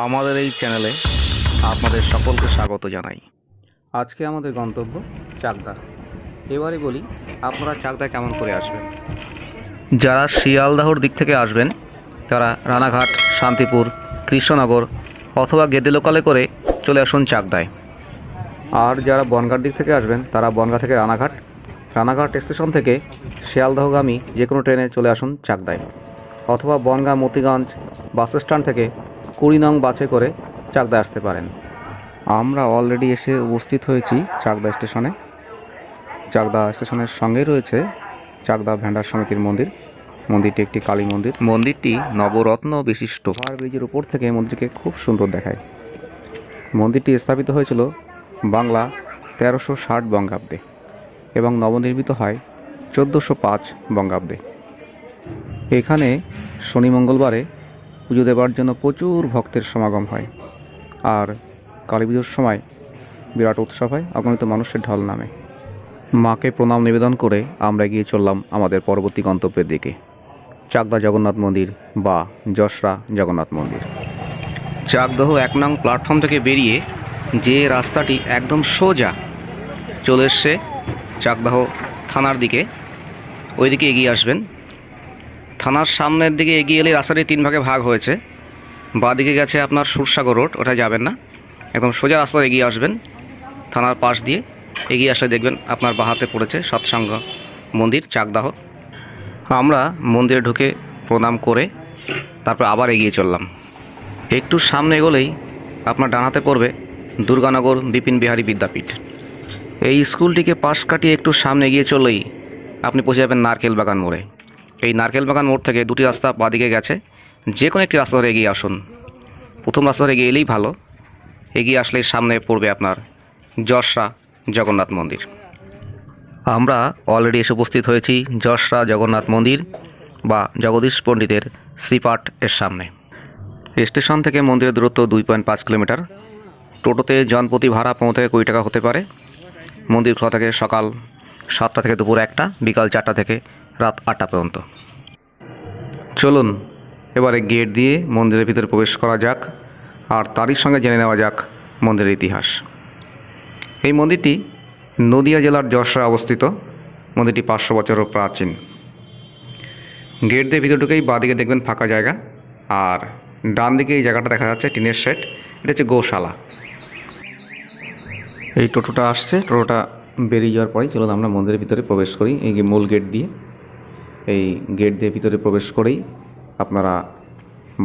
আমাদের এই চ্যানেলে আপনাদের সকলকে স্বাগত জানাই। আজকে আমাদের গন্তব্য চাকদা। এবারে বলি আপনারা চাকদা কেমন করে আসবেন? যারা শিয়ালদাহর দিক থেকে আসবেন তারা রানাঘাট শান্তিপুর কৃষ্ণনগর অথবা গেদে লোকালে করে চলে আসুন চাকদায়। আর যারা বনগাঁর দিক থেকে আসবেন তারা বনগাঁ থেকে রানাঘাট। রানাঘাট স্টেশন থেকে শিয়ালদহগামী যে কোনো ট্রেনে চলে আসুন চাকদায়। অথবা বনগাঁ মতিগঞ্জ বাস স্ট্যান্ড থেকে কুড়ি নং বাসে করে চাকদা আসতে পারেন। আমরা অলরেডি এসে উপস্থিত হয়েছি চাকদা স্টেশনে। চাকদা স্টেশনের সঙ্গে রয়েছে চাকদা ভ্যান্ডার সমিতির মন্দির। মন্দিরটি একটি কালী মন্দির। মন্দিরটি নবরত্ন বিশিষ্ট। পাহাড় ব্রিজের উপর থেকে মন্দিরকে খুব সুন্দর দেখায়। মন্দিরটি স্থাপিত হয়েছিল বাংলা তেরোশো ষাট বঙ্গাব্দে এবং নবনির্মিত হয় চোদ্দোশো পাঁচ বঙ্গাব্দে। এখানে শনি মঙ্গলবারে পুজো দেওয়ার জন্য প্রচুর ভক্তের সমাগম হয়। আর কালী পুজোর সময় বিরাট উৎসব হয়, অগণিত মানুষের ঢল নামে। মাকে প্রণাম নিবেদন করে আমরা এগিয়ে চললাম আমাদের পরবর্তী গন্তব্যের দিকে। চাকদা জগন্নাথ মন্দির বা যশরা জগন্নাথ মন্দির। চাকদহ এক নং প্ল্যাটফর্ম থেকে বেরিয়ে যে রাস্তাটি একদম সোজা চলে এসছে চাকদাহ থানার দিকে, ওইদিকে এগিয়ে আসবেন। থানার সামনের দিকে এগিয়ে এলে রাস্তাটি তিন ভাগে ভাগ হয়েছে। বাঁদিকে গেছে আপনার সুরসাগর রোড, ওটা যাবেন না। একদম সোজা রাস্তা এগিয়ে আসবেন, থানার পাশ দিয়ে এগিয়ে আসলে দেখবেন আপনার বাহাতে পড়েছে সৎসঙ্গ মন্দির, চাকদাহ। আমরা মন্দিরে ঢুকে প্রণাম করে তারপর আবার এগিয়ে চললাম। একটু সামনে এগোলেই আপনার ডান হাতে পড়বে দুর্গানগর বিপিন বিহারী বিদ্যাপীঠ। এই স্কুলটিকে পাশ কাটিয়ে একটু সামনে এগিয়ে চললেই আপনি পৌঁছে যাবেন নারকেল বাগান মোড়ে। এই নারকেল বাগান মোড় থেকে দুটি রাস্তা বাদিকে গেছে। যে কোনো একটি রাস্তা ধরে এগিয়ে আসুন। প্রথম রাস্তা ধরে এগিয়ে এলেই ভালো। এগিয়ে আসলেই সামনে পড়বে আপনার যশরা জগন্নাথ মন্দির। আমরা অলরেডি এসে উপস্থিত হয়েছি যশরা জগন্নাথ মন্দির বা জগদীশ পণ্ডিতের শ্রীপাঠ এর সামনে। স্টেশন থেকে মন্দিরের দূরত্ব দুই পয়েন্ট পাঁচ কিলোমিটার। টোটোতে জনপ্রতি ভাড়া পনেরো থেকে কুড়ি টাকা হতে পারে। মন্দির খোলা থাকে সকাল সাতটা থেকে দুপুর একটা, বিকাল চারটা থেকে রাত আটটা পর্যন্ত। চলুন, এবারে গেট দিয়ে মন্দিরের ভিতরে প্রবেশ করা যাক, আর তারই সঙ্গে জেনে নেওয়া যাক মন্দিরের ইতিহাস। এই মন্দিরটি নদিয়া জেলার যশোরে অবস্থিত, মন্দিরটি পাঁচশো বছরও প্রাচীন। গেট দিয়ে ভিতরে ঢুকেই বাঁদিকে দেখবেন ফাঁকা জায়গা, আর ডান দিকে এই জায়গাটা দেখা যাচ্ছে টিনের শেড, এটা হচ্ছে গোশালা। এই টোটোটা আসছে, টোটোটা বেরিয়ে যাওয়ার পরেই চলুন আমরা মন্দিরের ভিতরে প্রবেশ করি, এই মূল গেট দিয়ে। এই গেট দিয়ে ভিতরে প্রবেশ করেই আপনারা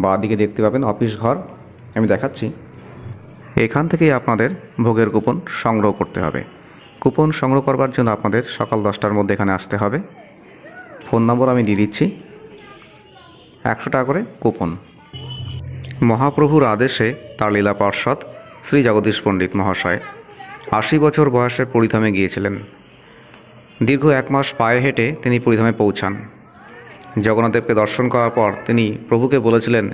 বাঁ দিকে দেখতে পাবেন অফিস ঘর। আমি দেখাচ্ছি। এখান থেকেই আপনাদের ভোগের কুপন সংগ্রহ করতে হবে। কুপন সংগ্রহ করবার জন্য আপনাদের সকাল দশটার মধ্যে এখানে আসতে হবে। ফোন নম্বর আমি দিয়ে দিচ্ছি। একশো টাকা করে কুপন। মহাপ্রভুর আদেশে তার লীলা পার্ষদ শ্রী জগদীশ পণ্ডিত মহাশয় আশি বছর বয়সে পরিধামে গিয়েছিলেন। দীর্ঘ এক মাস পায়ে হেঁটে তিনি পরিধামে পৌঁছান। জগন্নাথদেবকে দর্শন করার পর তিনি প্রভুকে বলেছিলেন,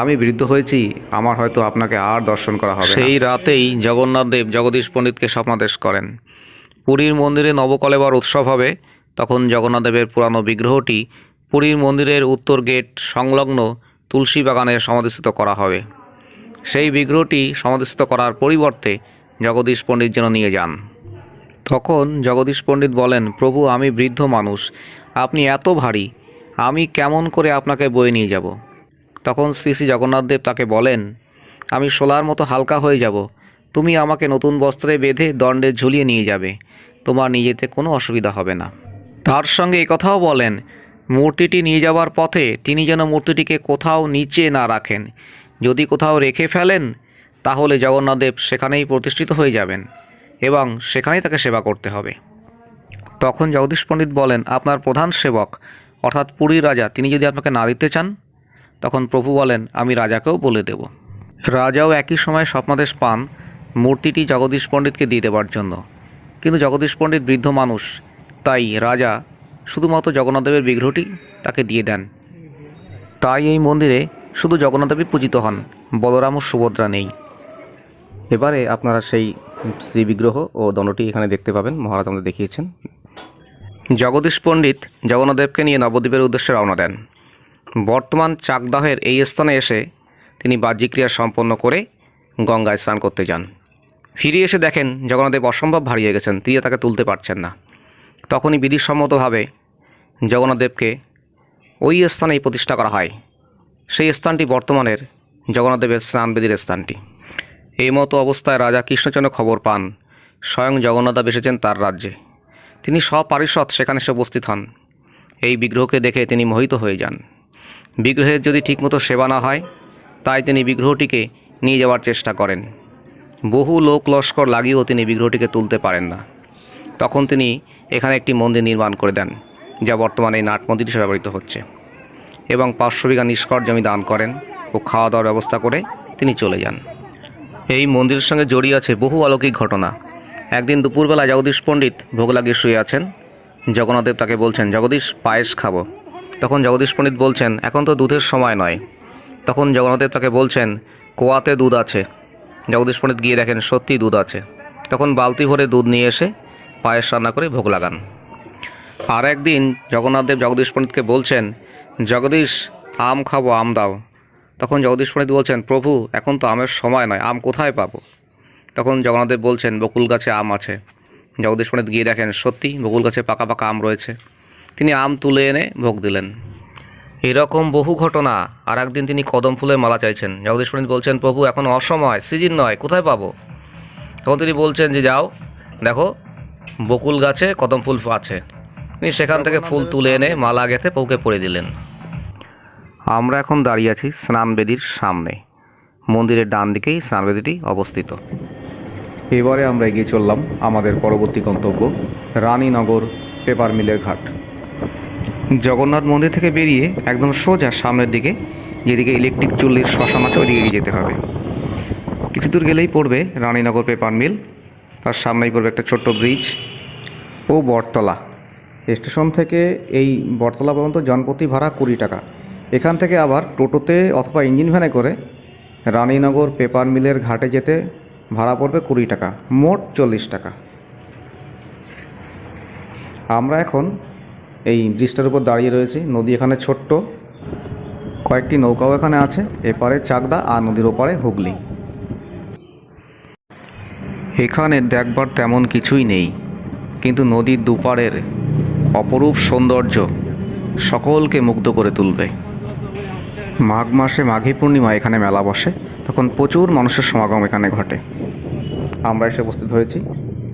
আমি বৃদ্ধ হয়েছি, আমার হয়তো আপনাকে আর দর্শন করা হবে সেই রাতেই জগন্নাথদেব জগদীশ পণ্ডিতকে স্বপ্নাদেশ করেন। পুরীর মন্দিরে নবকলেবার উৎসব হবে, তখন জগন্নাথদেবের পুরানো বিগ্রহটি পুরীর মন্দিরের উত্তর গেট সংলগ্ন তুলসী বাগানে সমাধিস্থিত করা হবে। সেই বিগ্রহটি সমাধিস্থিত করার পরিবর্তে জগদীশ পণ্ডিত যেন নিয়ে যান। তখন জগদীশ পণ্ডিত বলেন, প্রভু, আমি বৃদ্ধ মানুষ, আপনি এত ভারী, আমি কেমন করে আপনাকে বয়ে নিয়ে যাব? তখন শ্রী শ্রী জগন্নাথদেব তাকে বলেন, আমি শোলার মতো হালকা হয়ে যাব, তুমি আমাকে নতুন বস্ত্রে বেঁধে দণ্ডে ঝুলিয়ে নিয়ে যাবে, তোমার নিয়ে যেতে কোনো অসুবিধা হবে না। তার সঙ্গে কথাও বলেন, মূর্তিটি নিয়ে যাওয়ার পথে তিনি যেন মূর্তিটিকে কোথাও নিচে না রাখেন। যদি কোথাও রেখে ফেলেন, তাহলে জগন্নাথদেব সেখানেই প্রতিষ্ঠিত হয়ে যাবেন। এবং সেখানেই তাকে সেবা করতে হবে। তখন জগদীশ পণ্ডিত বলেন, আপনার প্রধান সেবক, অর্থাৎ পুরীর রাজা, তিনি যদি আপনাকে না দিতে চান? তখন প্রভু বলেন, আমি রাজাকেও বলে দেব। রাজাও একই সময় স্বপ্নাদেশ পান মূর্তিটি জগদীশ পণ্ডিতকে দিয়ে দেওয়ার জন্য। কিন্তু জগদীশ পণ্ডিত বৃদ্ধ মানুষ, তাই রাজা শুধুমাত্র জগন্নাথদেবের বিগ্রহটি তাকে দিয়ে দেন। তাই এই মন্দিরে শুধু জগন্নাথদেবই পূজিত হন বলরাম ও সুভদ্রা নেই। এবারে আপনারা সেই শ্রী বিগ্রহ ও দণ্ডটি এখানে দেখতে পাবেন। মহারাজ আমাদের দেখিয়েছেন। জগদীশ পণ্ডিত জগন্নাথদেবকে নিয়ে নবদ্বীপের উদ্দেশ্যে রওনা দেন। বর্তমান চাকদাহের এই স্থানে এসে তিনি বাহ্যিক ক্রিয়া সম্পন্ন করে গঙ্গায় স্নান করতে যান। ফিরে এসে দেখেন জগন্নাথদেব অসম্ভব ভারী হয়ে গেছেন, তিনি তাকে তুলতে পারছেন না। তখনই বিধিসম্মতভাবে জগন্নাথদেবকে ওই স্থানেই প্রতিষ্ঠা করা হয়। সেই স্থানটি বর্তমানের জগন্নাথদেবের স্নানবেদীর স্থানটি। এই মতো অবস্থায় রাজা কৃষ্ণচন্দ্র খবর পান। স্বয়ং জগন্নাথদেব এসেছেন তার রাজ্যে। তিনি সপারিষদ সেখানে এসে উপস্থিত হন। এই বিগ্রহকে দেখে তিনি মোহিত হয়ে যান। বিগ্রহের যদি ঠিকমতো সেবা না হয়, তাই তিনি বিগ্রহটিকে নিয়ে যাওয়ার চেষ্টা করেন। বহু লোক লস্কর লাগিয়েও তিনি বিগ্রহটিকে তুলতে পারেন না। তখন তিনি এখানে একটি মন্দির নির্মাণ করে দেন, যা বর্তমানে নাট মন্দির হিসেবে ব্যবহৃত হচ্ছে। এবং পাঁচশো বিঘা নিষ্কর জমি দান করেন ও খাওয়া দাওয়ার ব্যবস্থা করে তিনি চলে যান। এই মন্দিরের সঙ্গে জড়িয়ে আছে বহু অলৌকিক ঘটনা। একদিন দুপুরবেলা জগদীশ পণ্ডিত ভোগ লাগিয়ে শুয়ে আছেন। জগন্নাথদেব তাকে বলছেন, জগদীশ, পায়েস খাব। তখন জগদীশ পণ্ডিত বলছেন, এখন তো দুধের সময় নয়। তখন জগন্নাথদেব তাকে বলছেন, কোয়াতে দুধ আছে। জগদীশ পণ্ডিত গিয়ে দেখেন, সত্যি দুধ আছে। তখন বালতি ভরে দুধ নিয়ে এসে পায়েস রান্না করে ভোগ লাগান। আর একদিন জগন্নাথদেব জগদীশ পণ্ডিতকে বলছেন, জগদীশ, আম খাব, আম দাও। তখন জগদীশ পণ্ডিত বলছেন প্রভু এখন তো আমের সময় নয় আম কোথায় পাবো? তখন জগন্নাথদেব বলছেন বকুল গাছে আম আছে। জগদীশ পণ্ডিত গিয়ে দেখেন সত্যি বকুল গাছে পাকা পাকা আম রয়েছে। তিনি আম তুলে এনে ভোগ দিলেন। এরকম বহু ঘটনা আর একদিন তিনি কদম ফুলের মালা চাইছেন। জগদীশ পণ্ডিত বলছেন প্রভু এখন অসময় সিজন নয় কোথায় পাবো? তখন তিনি বলছেন যে যাও দেখো বকুল গাছে কদম ফুল আছে। তিনি সেখান থেকে ফুল তুলে এনে মালা গেঁথে পৌকে পরে দিলেন। আমরা এখন দাঁড়িয়ে আছি স্নানবেদির সামনে। মন্দিরের ডান দিকেই স্নানবেদিটি অবস্থিত। এবারে আমরা এগিয়ে চললাম আমাদের পরবর্তী গন্তব্য, রানীনগর পেপার মিলের ঘাট। জগন্নাথ মন্দির থেকে বেরিয়ে একদম সোজা সামনের দিকে, যেদিকে ইলেকট্রিক চুল্লির শ্মশান আছে, ওইদিকে এগিয়ে যেতে হবে। কিছু দূর গেলেই পড়বে রানীনগর পেপার মিল, তার সামনেই পড়বে একটা ছোট্ট ব্রিজ ও বটতলা। স্টেশন থেকে এই বটতলা পর্যন্ত জনপ্রতি ভাড়া কুড়ি টাকা। এখান থেকে আবার টোটোতে অথবা ইঞ্জিন ভ্যানে করে রানীনগর পেপার মিলের ঘাটে যেতে ভাড়া পড়বে কুড়ি টাকা, মোট চল্লিশ টাকা। আমরা এখন এই ব্রিজটার উপর দাঁড়িয়ে রয়েছি, নদী এখানে ছোট্ট। কয়েকটি নৌকাও এখানে আছে, এপারে চাকদা আর নদীর ওপারে হুগলি। এখানে দেখবার তেমন কিছুই নেই, কিন্তু নদীর দুপারের অপরূপ সৌন্দর্য সকলকে মুগ্ধ করে তুলবে। মাঘ মাসে মাঘী পূর্ণিমা এখানে মেলা বসে। তখন প্রচুর মানুষের সমাগম এখানে ঘটে। আমরা এসে উপস্থিত হয়েছি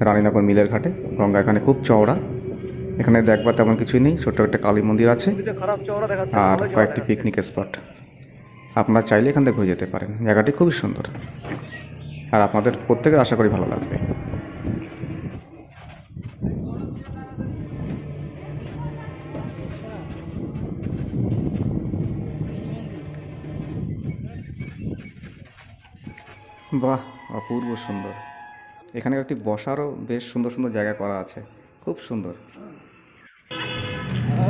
রানীনগর মিলের ঘাটে। গঙ্গা এখানে খুব চওড়া। এখানে দেখবার তেমন কিছুই নেই। ছোট্ট একটা কালী মন্দির আছে। আর কয়েকটি পিকনিক স্পট আপনারা চাইলে এখান থেকে ঘুরে যেতে পারেন। জায়গাটি খুবই সুন্দর। আর আপনাদের প্রত্যেকের আশা করি ভালো লাগবে। বাহ, অপূর্ব সুন্দর। এখানে একটি বসারও বেশ সুন্দর সুন্দর জায়গা করা আছে। খুব সুন্দর।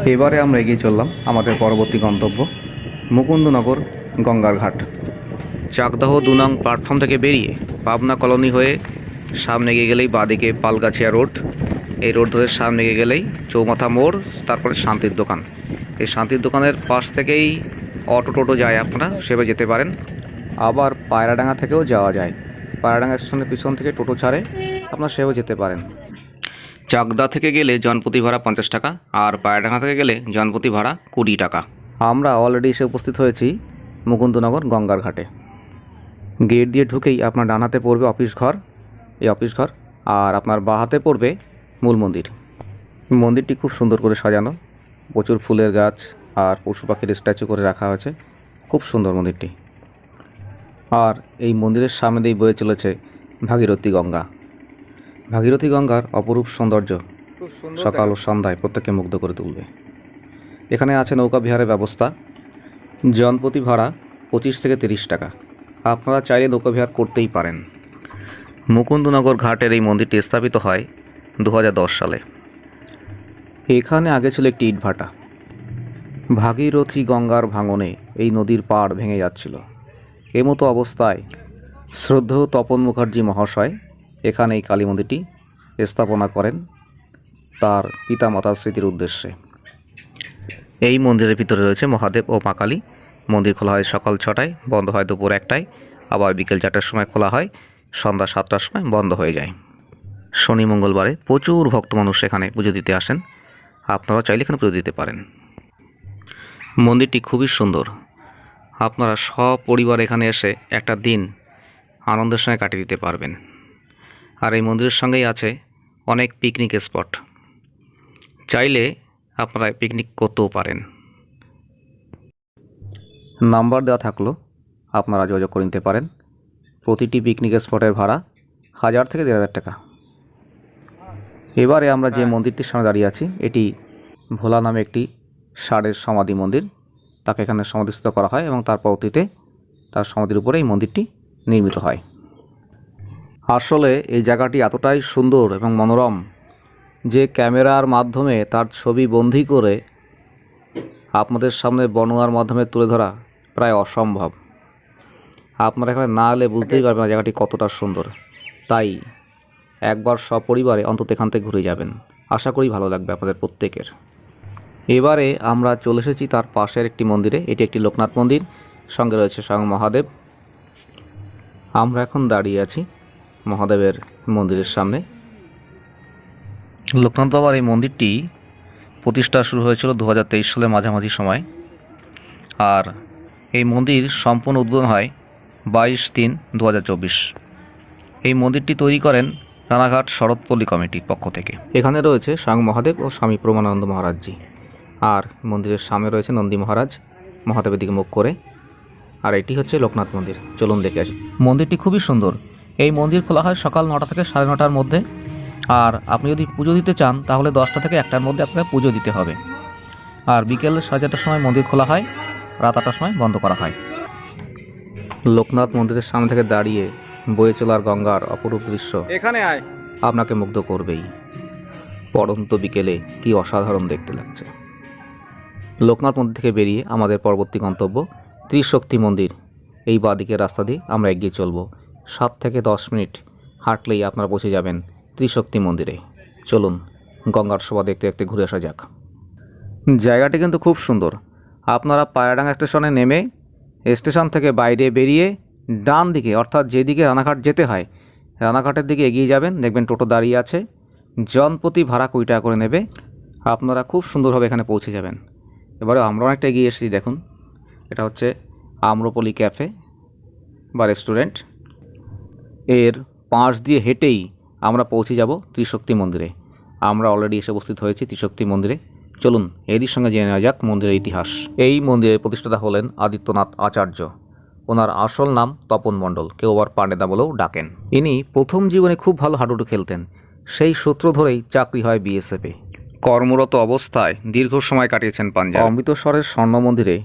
এবারে আমরা এগিয়ে চললাম আমাদের পরবর্তী গন্তব্য, মুকুন্দনগর গঙ্গার ঘাট। চাকদাহ দুনাং প্ল্যাটফর্ম থেকে বেরিয়ে পাবনা কলোনি হয়ে সামনে এগিয়ে গেলেই বাদিকে পালগাছিয়া রোড এই রোড ধরে সামনে এগিয়ে গেলেই চৌমাথা মোড়, তারপরে শান্তির দোকান। এই শান্তির দোকানের পাশ থেকেই অটো টোটো যায় আপনারা, সেভাবে যেতে পারেন। আবার পায়রাডাঙ্গা থেকেও যাওয়া যায়। পায়রাডাঙ্গা স্টেশনের পিছন থেকে টোটো ছাড়ে আপনার সেও যেতে পারেন। চাকদা থেকে গেলে জনপ্রতি ভাড়া পঞ্চাশ টাকা আর পায়রাডাঙ্গা থেকে গেলে জনপ্রতি ভাড়া কুড়ি টাকা। আমরা অলরেডি এসে উপস্থিত হয়েছি মুকুন্দনগর গঙ্গার ঘাটে। গেট দিয়ে ঢুকেই আপনার ডান হাতে পড়বে অফিস ঘর। এই অফিস ঘর আর আপনার বাঁ হাতে পড়বে মূল মন্দির। মন্দিরটি খুব সুন্দর করে সাজানো। প্রচুর ফুলের গাছ আর পশু পাখির স্ট্যাচু করে রাখা হয়েছে। খুব সুন্দর মন্দিরটি। আর এই মন্দিরের সামনে দিয়ে বয়ে চলেছে ভাগীরথী গঙ্গা। ভাগীরথী গঙ্গার অপরূপ সৌন্দর্য সকাল ও সন্ধ্যায় প্রত্যেককে মুগ্ধ করে তুলবে। এখানে আছে নৌকা বিহারের ব্যবস্থা। জনপ্রতি ভাড়া পঁচিশ থেকে তিরিশ টাকা। আপনারা চাইলে নৌকা বিহার করতেই পারেন। মুকুন্দনগর ঘাটের এই মন্দিরটি স্থাপিত হয় দু হাজার দশ সালে। এখানে আগে ছিল একটি ইটভাটা। ভাগীরথী গঙ্গার ভাঙনে এই নদীর পাড় ভেঙে যাচ্ছিল। এমতো অবস্থায় শ্রদ্ধেয় তপন মুখার্জি মহাশয় এখানে এই কালী মন্দিরটি স্থাপনা করেন তার পিতামাতার স্মৃতির উদ্দেশ্যে। এই মন্দিরের ভিতরে রয়েছে মহাদেব ও মা কালী। মন্দির খোলা হয় সকাল ছটায়, বন্ধ হয় দুপুর একটায়। আবার বিকেল চারটার সময় খোলা হয়, সন্ধ্যা সাতটার সময় বন্ধ হয়ে যায়। শনি মঙ্গলবারে প্রচুর ভক্ত মানুষ এখানে পুজো দিতে আসেন। আপনারা চাইলে এখানে পুজো দিতে পারেন। মন্দিরটি খুবই সুন্দর। আপনারা সপরিবার এখানে এসে একটা দিন আনন্দের সঙ্গে কাটিয়ে দিতে পারবেন। আর এই মন্দিরের সঙ্গেই আছে অনেক পিকনিক স্পট চাইলে আপনারা পিকনিক করতেও পারেন। নাম্বার দেওয়া থাকল, আপনারা যোগাযোগ করে নিতে পারেন। প্রতিটি পিকনিক স্পটের ভাড়া হাজার থেকে দেড় হাজার টাকা। এবারে আমরা যে মন্দিরটির সামনে দাঁড়িয়ে আছি, এটি ভোলা নামে একটি ষাঁড়ের সমাধি মন্দির। তাকে এখানে সমাধিস্থ করা হয় এবং তার পরবর্তীতে তার সমাধির উপরে এই মন্দিরটি নির্মিত হয়। আসলে এই জায়গাটি এতটাই সুন্দর এবং মনোরম যে ক্যামেরার মাধ্যমে তার ছবি বন্দি করে আপনাদের সামনে বর্ণনার মাধ্যমে তুলে ধরা প্রায় অসম্ভব। আপনারা এখানে না এলে বুঝতেই পারবেন জায়গাটি কতটা সুন্দর। তাই একবার সপরিবারে অন্তত এখান থেকে ঘুরে যাবেন। আশা করি ভালো লাগবে আপনাদের প্রত্যেকের। এবারে আমরা চলে এসেছি তার পাশের একটি মন্দিরে। এটি একটি লোকনাথ মন্দির। সঙ্গে রয়েছে স্বয়ং মহাদেব। আমরা এখন দাঁড়িয়ে আছি মহাদেবের মন্দিরের সামনে। লোকনাথ বাবার এই মন্দিরটি প্রতিষ্ঠা শুরু হয়েছিল দু হাজার তেইশ সালের মাঝামাঝি সময়। আর এই মন্দির সম্পূর্ণ উদ্বোধন হয় বাইশ তিন দু হাজার চব্বিশ। এই মন্দিরটি তৈরি করেন রানাঘাট শরৎপল্লী কমিটির পক্ষ থেকে। এখানে রয়েছে স্বয়ং মহাদেব ও স্বামী প্রমানন্দ মহারাজজি। আর মন্দিরের সামনে রয়েছে নন্দী মহারাজ। মহাদেবের দিকে মুখ করে। আর এটি হচ্ছে লোকনাথ মন্দির। চলুন দেখে আসি। মন্দিরটি খুবই সুন্দর। এই মন্দির খোলা হয় সকাল নটা থেকে সাড়ে নটার মধ্যে। আর আপনি যদি পুজো দিতে চান তাহলে দশটা থেকে একটার মধ্যে আপনাকে পুজো দিতে হবে। আর বিকেল সাড়ে চারটার সময় মন্দির খোলা হয়। রাত আটটার সময় বন্ধ করা হয়। লোকনাথ মন্দিরের সামনে থেকে দাঁড়িয়ে বয়ে চলার গঙ্গার অপরূপ দৃশ্য এখানে আয়। আপনাকে মুগ্ধ করবেই। পড়ন্ত বিকেলে কি অসাধারণ দেখতে লাগছে। লোকনাথ মন্দির থেকে বেরিয়ে আমাদের পরবর্তী গন্তব্য ত্রিশক্তি মন্দির। এই বাদিকের রাস্তা দিয়ে আমরা এগিয়ে চলব। সাত থেকে দশ মিনিট হাঁটলেই আপনারা পৌঁছে যাবেন ত্রিশক্তি মন্দিরে। চলুন, গঙ্গার শোভা দেখতে দেখতে ঘুরে আসা যাক। জায়গাটি কিন্তু খুব সুন্দর। আপনারা পায়রাডাঙ্গা স্টেশনে নেমে স্টেশন থেকে বাইরে বেরিয়ে ডান দিকে, অর্থাৎ যেদিকে রানাঘাট যেতে হয়, রানাঘাটের দিকে এগিয়ে যাবেন। দেখবেন টোটো দাঁড়িয়ে আছে। জনপ্রতি ভাড়া কুড়ি টাকা করে নেবে। আপনারা খুব সুন্দরভাবে এখানে পৌঁছে যাবেন। এবারে আমরা অনেকটা এগিয়ে এসেছি, দেখুন। এটা হচ্ছে আম্রপলি ক্যাফে বা রেস্টুরেন্ট। এর পাশ দিয়ে হেঁটেই আমরা পৌঁছে যাব ত্রিশক্তি মন্দিরে। আমরা অলরেডি এসে উপস্থিত হয়েছি ত্রিশক্তি মন্দিরে। চলুন, এরই সঙ্গে জেনে নেওয়া যাক মন্দিরের ইতিহাস। এই মন্দিরের প্রতিষ্ঠাতা হলেন আদিত্যনাথ আচার্য। ওনার আসল নাম তপন মণ্ডল, কেউ আবার পাণ্ডেদা বলেও ডাকেন। ইনি প্রথম জীবনে খুব ভালো হাডুডু খেলতেন। সেই সূত্র ধরেই চাকরি হয় বিএসএফে কর্মরত অবস্থায় দীর্ঘ সময় কাটিয়েছেন পাঞ্জাব। অমৃতসরের স্বর্ণ মন্দিরে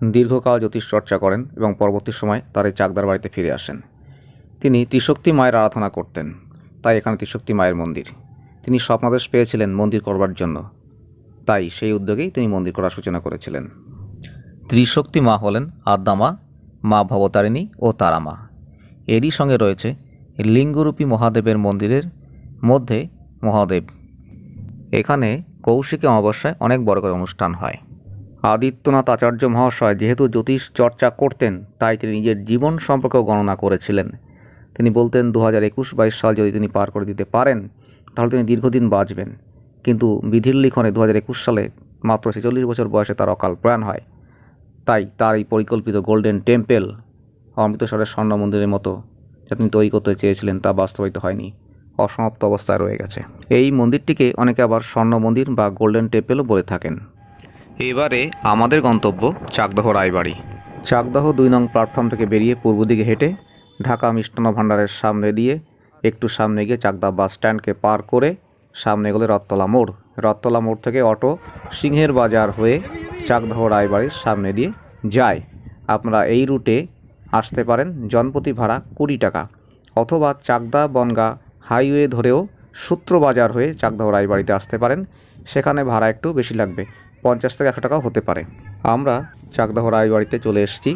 দীর্ঘকাল জ্যোতিষ চর্চা করেন এবং পরবর্তী সময় তার এই চাকদার বাড়িতে ফিরে আসেন। তিনি ত্রিশক্তি মায়ের আরাধনা করতেন, তাই এখানে ত্রিশক্তি মায়ের মন্দির। তিনি স্বপ্নাদেশ পেয়েছিলেন মন্দির করবার জন্য, তাই সেই উদ্যোগেই তিনি মন্দির করার সূচনা করেছিলেন। ত্রিশক্তি মা হলেন আদ্যামা মা ভবতারিণী ও তারামা। এরই সঙ্গে রয়েছে লিঙ্গরূপী মহাদেবের মন্দিরের মধ্যে মহাদেব। এখানে কৌশিকী অমাবস্যায় অনেক বড় করে অনুষ্ঠান হয়। আদিত্যনাথ আচার্য মহাশয় যেহেতু জ্যোতিষ চর্চা করতেন, তাই তিনি নিজের জীবন সম্পর্কেও গণনা করেছিলেন। তিনি বলতেন দু হাজার একুশ বাইশ সাল যদি তিনি পার করে দিতে পারেন, তাহলে তিনি দীর্ঘদিন বাঁচবেন। কিন্তু বিধির লিখনে দু হাজার একুশ সালে মাত্র ছেচল্লিশ বছর বয়সে তার অকাল প্রাণ হয়। তাই তার এই পরিকল্পিত গোল্ডেন টেম্পেল অমৃতসরের স্বর্ণ মন্দিরের মতো যা তিনি তৈরি করতে চেয়েছিলেন তা বাস্তবায়িত হয়নি। অসমাপ্ত অবস্থায় রয়ে গেছে। এই মন্দিরটিকে অনেকে আবার স্বর্ণ মন্দির বা গোল্ডেন টেম্পেলও বলে থাকেন। এবারে আমাদের গন্তব্য চাকদহ রায়বাড়ি। চাকদহ দুই নং প্ল্যাটফর্ম থেকে বেরিয়ে পূর্ব দিকে হেঁটে ঢাকা মিষ্টান্ন ভাণ্ডারের সামনে দিয়ে একটু সামনে গিয়ে চাকদা বাস স্ট্যান্ডকে পার করে সামনে গেলে রথতলা মোড়। রথতলা মোড় থেকে অটো সিংহের বাজার হয়ে চাকদহ রায়বাড়ির সামনে দিয়ে যায়। আপনারা এই রুটে আসতে পারেন জনপ্রতি ভাড়া কুড়ি টাকা অথবা চাকদা বনগা হাইওয়ে ধরেও সূত্র বাজার হয়ে চাকদহ রায়বাড়িতে আসতে পারেন। সেখানে ভাড়া একটু বেশি লাগবে, পঞ্চাশ থেকে একশো টাকাও হতে পারে। আমরা চাকদহ রায়বাড়িতে চলে এসেছি।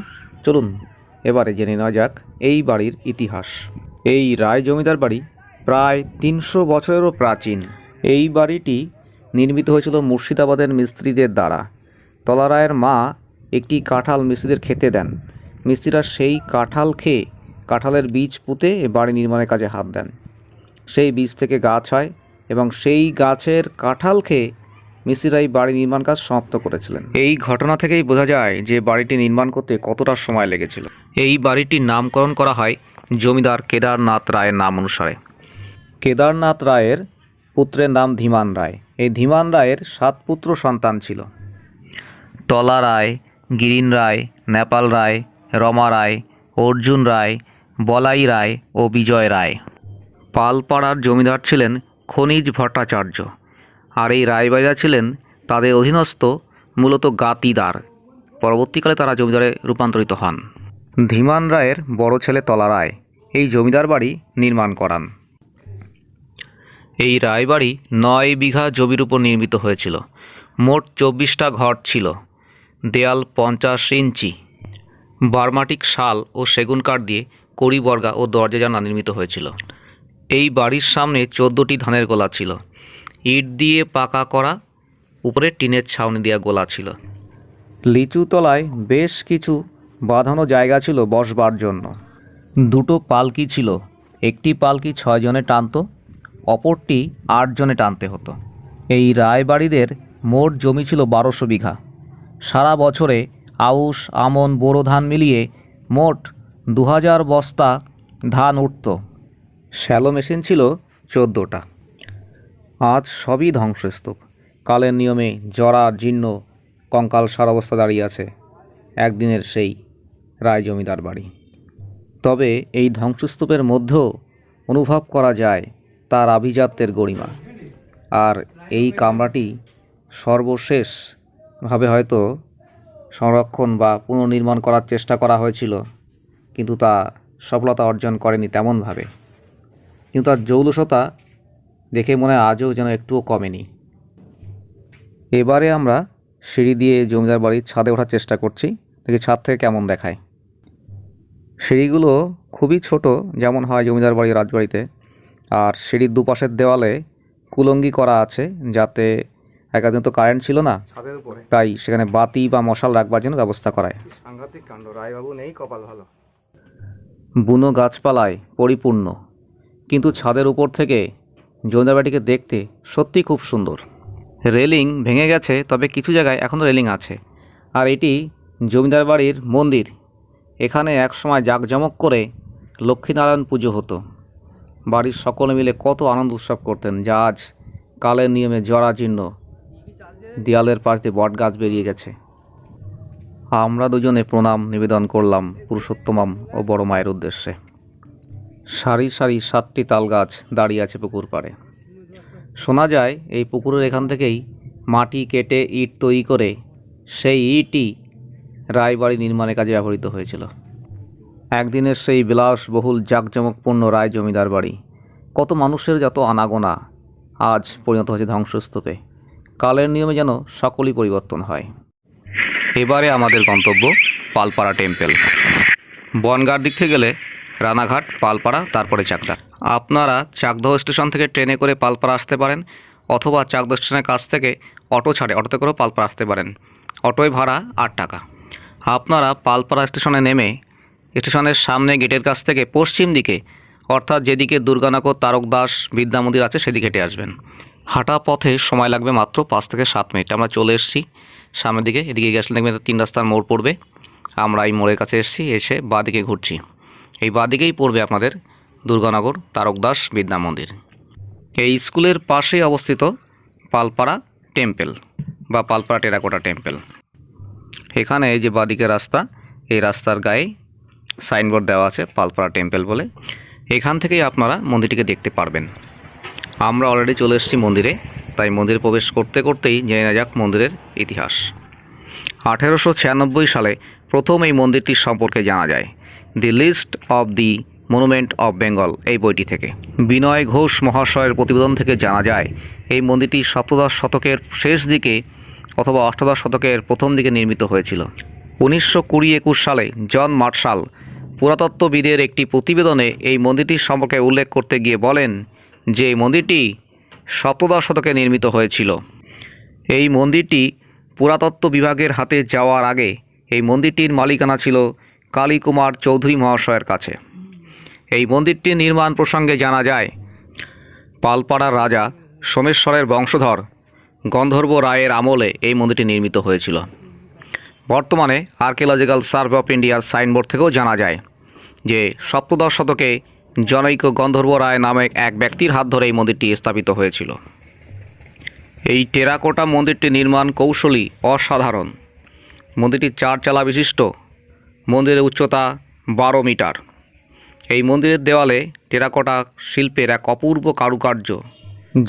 চলুন, এবারে জেনে নেওয়া যাক এই বাড়ির ইতিহাস। এই রায় জমিদার বাড়ি প্রায় তিনশো বছরেরও প্রাচীন। এই বাড়িটি নির্মিত হয়েছিল মুর্শিদাবাদের মিস্ত্রিদের দ্বারা। তলারায়ের মা একটি কাঁঠাল মিস্ত্রিদের খেতে দেন। মিস্ত্রিরা সেই কাঁঠাল খেয়ে কাঁঠালের বীজ পুঁতে বাড়ি নির্মাণের কাজে হাত দেন। সেই বীজ থেকে গাছ হয় এবং সেই গাছের কাঁঠাল খেয়ে মিসিরাই বাড়ি নির্মাণ কাজ সমাপ্ত করেছিলেন। এই ঘটনা থেকেই বোঝা যায় যে বাড়িটি নির্মাণ করতে কতটা সময় লেগেছিল। এই বাড়িটির নামকরণ করা হয় জমিদার কেদারনাথ রায়ের নাম অনুসারে। কেদারনাথ রায়ের পুত্রের নাম ধীমান রায়। এই ধীমান রায়ের সাত পুত্র সন্তান ছিল। তলা রায় গিরিন রায় নেপাল রায় রমা রায় অর্জুন রায় বলাই রায় ও বিজয় রায়। পালপাড়ার জমিদার ছিলেন খনিজ ভট্টাচার্য। আর এই রায়বাড়িরা ছিলেন তাদের অধীনস্থ মূলত গাতিদার। পরবর্তীকালে তারা জমিদারে রূপান্তরিত হন। ধীমান রায়ের বড় ছেলে তলা রায় এই জমিদার বাড়ি নির্মাণ করান। এই রায়বাড়ি নয় বিঘা জমির উপর নির্মিত হয়েছিল। মোট চব্বিশটা ঘর ছিল। দেয়াল পঞ্চাশ ইঞ্চি। বার্মাটিক শাল ও সেগুন কাঠ দিয়ে কড়ি বর্গা ও দরজা জানা নির্মিত হয়েছিল। এই বাড়ির সামনে চোদ্দোটি ধানের গোলা ছিল। ইট দিয়ে পাকা করা, উপরে টিনের ছাউনি দেওয়া গোলা ছিল। লিচু তলায় বেশ কিছু বাঁধানো জায়গা ছিল বসবার জন্য। দুটো পালকি ছিল, একটি পালকি ছয় জনে টানতো, অপরটি আট জনে টানতে হতো। এই রায়বাড়িদের মোট জমি ছিল বারোশো বিঘা। সারা বছরে আউশ, আমন, বোরো ধান মিলিয়ে মোট দু হাজার বস্তা ধান উঠত। শ্যালো মেশিন ছিল চোদ্দোটা। আজ সবই ধ্বংসস্তূপ। কালের নিয়মে জরা জীর্ণ কঙ্কাল অবস্থা দাঁড়িয়ে আছে একদিনের সেই রায় জমিদার বাড়ি। তবে এই ধ্বংসস্তূপের মধ্যেও অনুভব করা যায় তার আভিজাত্যের গরিমা আর এই কামরাটি সর্বশেষভাবে হয়তো সংরক্ষণ বা পুনর্নির্মাণ করার চেষ্টা করা হয়েছিল, কিন্তু তা সফলতা অর্জন করেনি তেমনভাবে। কিন্তু তার জৌলসতা দেখে মনে হয় আজও যেন একটুও কমেনি। এবারে আমরা সিঁড়ি দিয়ে জমিদার বাড়ির ছাদে ওঠার চেষ্টা করছি দেখি ছাদ থেকে কেমন দেখায়। সিঁড়িগুলো খুবই ছোট যেমন হয় জমিদার বাড়ি রাজবাড়িতে। আর সিঁড়ির দুপাশের দেওয়ালে কুলঙ্গি করা আছে যাতে একাদিন তো কারেন্ট ছিল না ছাদের উপরে। তাই সেখানে বাতি বা মশাল রাখবার জন্য ব্যবস্থা করায়। সাংঘাতিক কাণ্ড রায়বাবু নেই কপাল ভালো। বুনো গাছপালায় পরিপূর্ণ। কিন্তু ছাদের উপর থেকে জমিদার বাড়িটিকে দেখতে সত্যি খুব সুন্দর। রেলিং ভেঙে গেছে, তবে কিছু জায়গায় এখনও রেলিং আছে। আর এটি জমিদার বাড়ির মন্দির। এখানে একসময় জাঁকজমক করে লক্ষ্মীনারায়ণ পুজো হতো। বাড়ির সকলে মিলে কত আনন্দ উৎসব করতেন যা আজ কালের নিয়মে জরাজীর্ণ। দেয়ালের পাশ দিয়ে বট গাছ বেরিয়ে গেছে। আমরা দুজনে প্রণাম নিবেদন করলাম পুরুষোত্তমাম ও বড় মায়ের উদ্দেশ্যে। সারি সারি সাতটি তাল গাছ দাঁড়িয়ে আছে পুকুর পাড়ে। শোনা যায়, এই পুকুরের এখান থেকেই মাটি কেটে ইট তৈরি করে সেই ইটই রায়বাড়ি নির্মাণের কাজে ব্যবহৃত হয়েছিল। একদিনের সেই বিলাসবহুল, জাঁকজমকপূর্ণ রায় জমিদার বাড়ি। কত মানুষের যত আনাগোনা আজ পরিণত হয়েছে ধ্বংসস্তূপে। কালের নিয়মে যেন সকলই পরিবর্তন হয়। এবারে আমাদের গন্তব্য পালপাড়া টেম্পল। বনগার দিক থেকে গেলে রানাঘাট, পালপাড়া, তারপরে চাকদা। আপনারা চাকদহ স্টেশন থেকে ট্রেনে করে পালপাড়া আসতে পারেন অথবা চাকদহ স্টেশনের কাছ থেকে অটো ছাড়ে, অটোতে করেও পালপাড়া আসতে পারেন। অটোয় ভাড়া আট টাকা। আপনারা পালপাড়া স্টেশনে নেমে স্টেশনের সামনে গেটের কাছ থেকে পশ্চিম দিকে, অর্থাৎ যেদিকে দুর্গানগর তারকদাস বিদ্যা মন্দির আছে সেদিকে হেঁটে আসবেন। হাঁটা পথে সময় লাগবে মাত্র পাঁচ থেকে সাত মিনিট। আমরা চলে এসেছি সামনের দিকে। এদিকে গেছলে দেখবেন তিন রাস্তার মোড় পড়বে। আমরা এই মোড়ের কাছে এসেছি, এসে বাঁদিকে ঘুরছি। এই বাঁদিকেই পড়বে আপনাদের দুর্গানগর তারকদাস বিদ্যা মন্দির। এই স্কুলের পাশেই অবস্থিত পালপাড়া টেম্পল বা পালপাড়া টেরাকোটা টেম্পল। এখানে যে বাঁদিকে রাস্তা, এই রাস্তার গায়ে সাইনবোর্ড দেওয়া আছে পালপাড়া টেম্পল বলে। এখান থেকেই আপনারা মন্দিরটিকে দেখতে পারবেন। আমরা অলরেডি চলে এসেছি মন্দিরে, তাই মন্দিরে প্রবেশ করতে করতেই জেনে যাক মন্দিরের ইতিহাস। আঠেরোশো ছিয়ানব্বই সালে প্রথম এই মন্দিরটির সম্পর্কে জানা যায়। The list of the monument of Bengal এই বইটি থেকে। বিনয় ঘোষ মহাশয়ের প্রতিবেদন থেকে জানা যায়, এই মন্দিরটি সপ্তদশ শতকের শেষ দিকে অথবা অষ্টাদশ শতকের প্রথম দিকে নির্মিত হয়েছিল। উনিশশো কুড়ি একুশ সালে জন মার্শাল পুরাতত্ত্ববিদের একটি প্রতিবেদনে এই মন্দিরটির সম্পর্কে উল্লেখ করতে গিয়ে বলেন যে, এই মন্দিরটি সপ্তদশ শতকে নির্মিত হয়েছিল। এই মন্দিরটি পুরাতত্ত্ব বিভাগের হাতে যাওয়ার আগে এই মন্দিরটির মালিকানা ছিল কালীকুমার চৌধুরী মহাশয়ের কাছে। এই মন্দিরটির নির্মাণ প্রসঙ্গে জানা যায়, পালপাড়ার রাজা সোমেশ্বরের বংশধর গন্ধর্ব রায়ের আমলে এই মন্দিরটি নির্মিত হয়েছিল। বর্তমানে আর্কিওলজিক্যাল সার্ভে অফ ইন্ডিয়ার সাইনবোর্ড থেকেও জানা যায় যে, সপ্তদশ শতকে জনৈক গন্ধর্ব রায় নামে এক ব্যক্তির হাত ধরে এই মন্দিরটি স্থাপিত হয়েছিল। এই টেরাকোটা মন্দিরটি নির্মাণ কৌশলী অসাধারণ। মন্দিরটি চার চালা বিশিষ্ট মন্দিরের উচ্চতা বারো মিটার। এই মন্দিরের দেওয়ালে টেরাকোটা শিল্পের এক অপূর্ব কারুকার্য,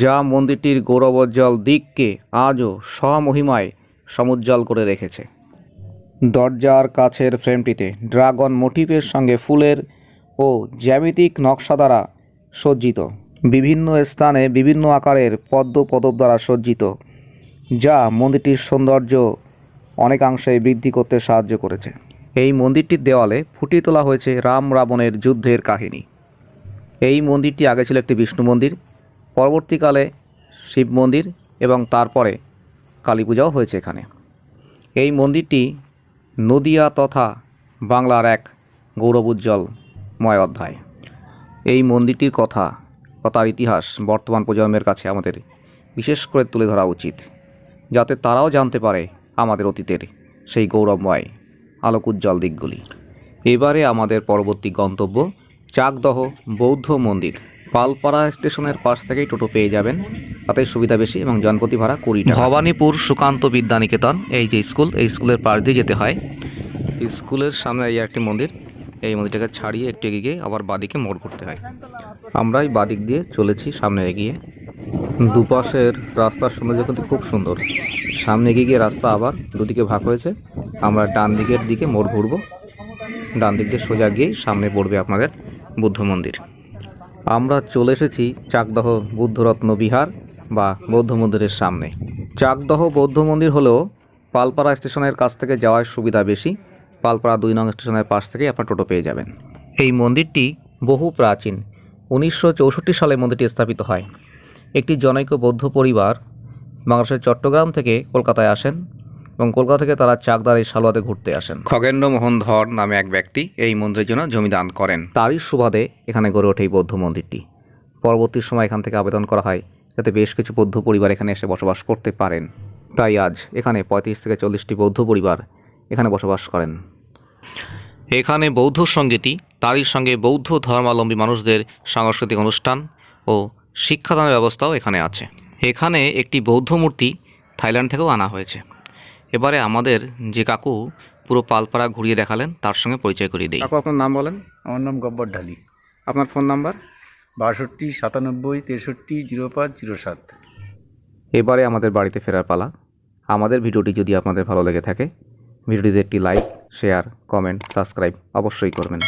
যা মন্দিরটির গৌরবোজ্জ্বল দিককে আজও স্বমহিমায় সমুজ্জ্বল করে রেখেছে। দরজার কাছের ফ্রেমটিতে ড্রাগন মোটিভের সঙ্গে ফুলের ও জ্যামিতিক নকশা দ্বারা সজ্জিত। বিভিন্ন স্থানে বিভিন্ন আকারের পদ্ম পদব দ্বারা সজ্জিত, যা মন্দিরটির সৌন্দর্য অনেকাংশে বৃদ্ধি করতে সাহায্য করেছে। এই মন্দিরটির দেওয়ালে ফুটিয়ে তোলা হয়েছে রাম রাবণের যুদ্ধের কাহিনী। এই মন্দিরটি আগে ছিল একটি বিষ্ণু মন্দির, পরবর্তীকালে শিব মন্দির এবং তারপরে কালী পূজাও হয়েছে এখানে। এই মন্দিরটি নদিয়া তথা বাংলার এক গৌরবোজ্জ্বলময় অধ্যায়। এই মন্দিরটির কথা তার ইতিহাস বর্তমান প্রজন্মের কাছে আমাদের বিশেষ করে তুলে ধরা উচিত, যাতে তারাও জানতে পারে আমাদের অতীতের সেই গৌরবময় আলোকোজ্জ্বল দিকগুলি। এবারে আমাদের পরবর্তী গন্তব্য চাকদহ বৌদ্ধ মন্দির। পালপাড়া স্টেশনের পাশ থেকেই টোটো পেয়ে যাবেন। তাতে সুবিধা বেশি এবং জনপ্রতি ভাড়া কুড়ি ভবানীপুর সুকান্ত বিদ্যানিকেতন এই যে স্কুল এই স্কুলের পাশ দিয়ে যেতে হয়। স্কুলের সামনে এই একটি মন্দির। এই মন্দিরটাকে ছাড়িয়ে একটু এগিয়ে গিয়ে আবার বাদিকে মোড় করতে হয়। আমরা এই বাদিক দিয়ে চলেছি সামনে এগিয়ে। দুপাশের রাস্তার সৌন্দর্য কিন্তু খুব সুন্দর। সামনে এগিয়ে গিয়ে রাস্তা আবার দুদিকে ভাগ হয়েছে। আমরা ডান দিকের দিকে মোড় ঘুরবো। ডান দিক দিয়ে সোজা গিয়েই সামনে পড়বে আপনাদের বুদ্ধ মন্দির। আমরা চলে এসেছি চাকদহ বুদ্ধরত্ন বিহার বা বৌদ্ধ মন্দিরের সামনে। চাকদহ বৌদ্ধ মন্দির হলেও পালপাড়া স্টেশনের কাছ থেকে যাওয়ার সুবিধা বেশি। পালপাড়া দুই নং স্টেশনের পাশ থেকেই আপনার টোটো পেয়ে যাবেন। এই মন্দিরটি বহু প্রাচীন। উনিশশো চৌষট্টি সালে মন্দিরটি স্থাপিত হয়। একটি জনৈক বৌদ্ধ পরিবার বাংলাদেশের চট্টগ্রাম থেকে কলকাতায় আসেন। এবং কলকাতা থেকে তারা চাকদার এই সালোয়াতে ঘুরতে আসেন। খগেন্দ্র মোহন ধর নামে এক ব্যক্তি এই মন্দিরের জন্য জমি দান করেন। তারই সুবাদে এখানে গড়ে ওঠে এই বৌদ্ধ মন্দিরটি। পরবর্তী সময় এখান থেকে আবেদন করা হয় যাতে বেশ কিছু বৌদ্ধ পরিবার এখানে এসে বসবাস করতে পারেন। তাই আজ এখানে পঁয়ত্রিশ থেকে চল্লিশটি বৌদ্ধ পরিবার এখানে বসবাস করেন। এখানে বৌদ্ধ সঙ্গীতি তারই সঙ্গে বৌদ্ধ ধর্মাবলম্বী মানুষদের সাংস্কৃতিক অনুষ্ঠান ও শিক্ষাদানের ব্যবস্থাও এখানে আছে। এখানে একটি বৌদ্ধ মূর্তি থাইল্যান্ড থেকেও আনা হয়েছে। এবারে আমাদের যে কাকু পুরো পালপাড়া ঘুরিয়ে দেখালেন তার সঙ্গে পরিচয় করিয়ে দিই। কাকু আপনার নাম বলেন? আমার নাম গব্বর ঢালি। আপনার ফোন নাম্বার? বাষট্টি সাতানব্বই তেষট্টি জিরো পাঁচ জিরো সাত। এবারে আমাদের বাড়িতে ফেরার পালা। আমাদের ভিডিওটি যদি আপনাদের ভালো লেগে থাকে ভিডিওটিতে একটি লাইক শেয়ার কমেন্ট সাবস্ক্রাইব অবশ্যই করবেন।